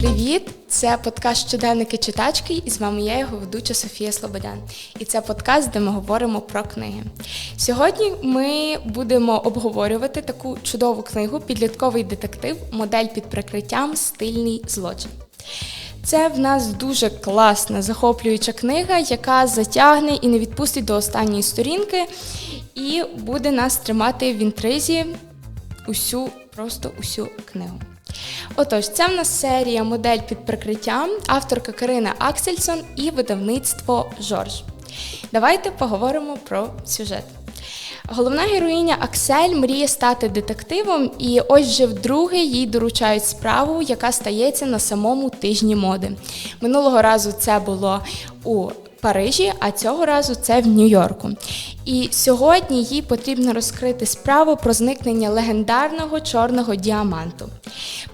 Привіт! Це подкаст Щоденники читачки, і з вами я, його ведуча Софія Слободян. І це подкаст, де ми говоримо про книги. Сьогодні ми будемо обговорювати таку чудову книгу Підлітковий детектив, модель під прикриттям Стильний злочин. Це в нас дуже класна, захоплююча книга, яка затягне і не відпустить до останньої сторінки, і буде нас тримати в інтризі усю, просто усю книгу. Отож, це в нас серія Модель під прикриттям, авторка Карина Аксельсон і видавництво Жорж. Давайте поговоримо про сюжет. Головна героїня Аксель мріє стати детективом, і ось вже вдруге їй доручають справу, яка стається на самому тижні моди. Минулого разу це було у Парижі, а цього разу це в Нью-Йорку. І сьогодні їй потрібно розкрити справу про зникнення легендарного чорного діаманту.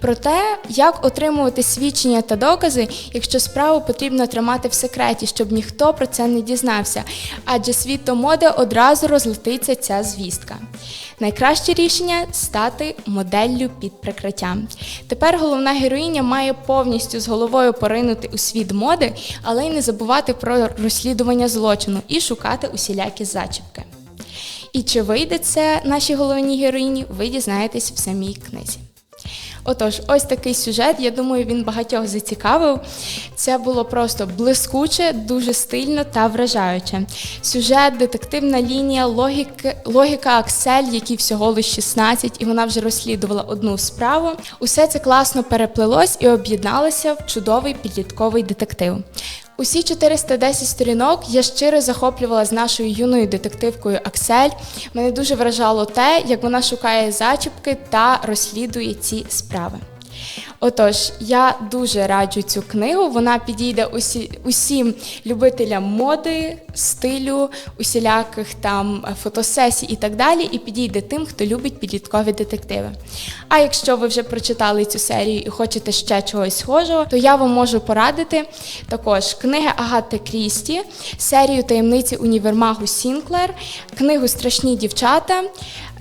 Про те, як отримувати свідчення та докази, якщо справу потрібно тримати в секреті, щоб ніхто про це не дізнався, адже світу моди одразу розлетиться ця звістка. Найкраще рішення стати моделлю під прикриттям. Тепер головна героїня має повністю з головою поринути у світ моди, але й не забувати про розслідування злочину і шукати усілякі зачіпки. І чи вийде це нашій головній героїні, ви дізнаєтесь в самій книзі. Отож, ось такий сюжет. Я думаю, він багатьох зацікавив. Це було просто блискуче, дуже стильно та вражаюче. Сюжет, детективна лінія, логіка, логіка Аксель, який всього лише 16, і вона вже розслідувала одну справу. Усе це класно переплелось і об'єдналося в чудовий підлітковий детектив. Усі 410 сторінок я щиро захоплювала з нашою юною детективкою Аксель. Мене дуже вражало те, як вона шукає зачіпки та розслідує ці справи. Отож, я дуже раджу цю книгу. Вона підійде усі, усім любителям моди, стилю, усіляких там фотосесій і так далі, і підійде тим, хто любить підліткові детективи. А якщо ви вже прочитали цю серію і хочете ще чогось схожого, то я вам можу порадити також книги Агати Крісті, серію таємниці універмагу Сінклер, книгу Страшні дівчата.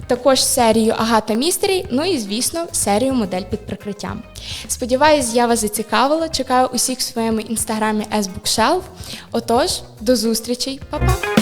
Також серію Агата Містері, ну і, звісно, серію модель під прикриттям. Сподіваюсь, я вас зацікавила. Чекаю усіх в своєму інстаграмі SBookshelf. Отож, до зустрічей, Па-па!